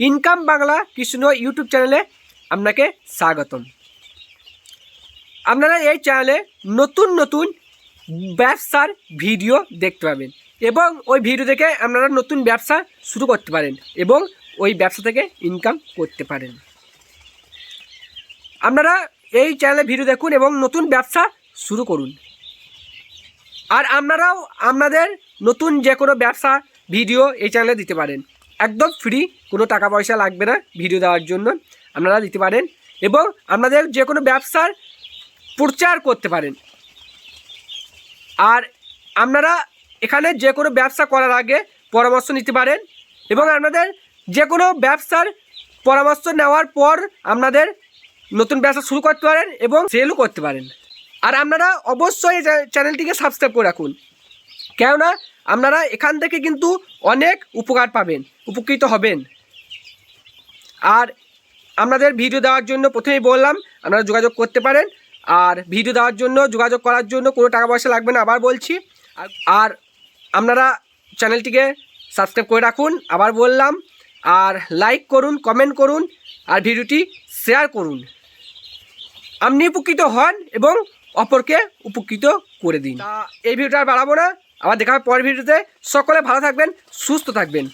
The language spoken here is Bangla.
ইনকাম বাংলা কৃষ্ণ ইউটিউব চ্যানেলে আপনাকে স্বাগতম। আপনারা এই চ্যানেলে নতুন নতুন ব্যবসার ভিডিও দেখতে পাবেন এবং ওই ভিডিও দেখে আপনারা নতুন ব্যবসা শুরু করতে পারেন এবং ওই ব্যবসা থেকে ইনকাম করতে পারেন। আপনারা এই চ্যানেলে ভিডিও দেখুন এবং নতুন ব্যবসা শুরু করুন। আর আপনারাও আপনাদের নতুন যে কোনো ব্যবসা ভিডিও এই চ্যানেলে দিতে পারেন। একদম ফ্রি কোনো টাকা পয়সা লাগবে না ভিডিও দেওয়ার জন্য। আপনারা দিতে পারেন। এবং আপনাদের যে কোনো ব্যবসার প্রচার করতে পারেন। আর আপনারা এখানে যে কোনো ব্যবসা করার আগে পরামর্শ নিতে পারেন। এবং আপনাদের যে কোনো ব্যবসার পরামর্শ নেওয়ার পর আপনাদের নতুন ব্যবসা শুরু করতে পারেন এবং সেলও করতে পারেন। আর আপনারা অবশ্যই চ্যানেলটিকে সাবস্ক্রাইব করে রাখুন। কেননা আপনারা এখান থেকে কিন্তু অনেক উপকার পাবেন, উপকৃত হবেন। আর আপনাদের ভিডিও দেওয়ার জন্য প্রথমেই বললাম, আপনারা যোগাযোগ করতে পারেন। আর ভিডিও দেওয়ার জন্য, যোগাযোগ করার জন্য কোনো টাকা পয়সা লাগবে না, আবার বলছি। আর- আপনারা চ্যানেলটিকে সাবস্ক্রাইব করে রাখুন, আবার বললাম। আর লাইক করুন কমেন্ট করুন, আর ভিডিওটি শেয়ার করুন। আপনি উপকৃত হন এবং অপরকে উপকৃত করে দিন। এই ভিডিওটা আর বাড়াবো না। আবার দেখা হবে পরের ভিডিওতে। সকলে ভালো থাকবেন সুস্থ থাকবেন।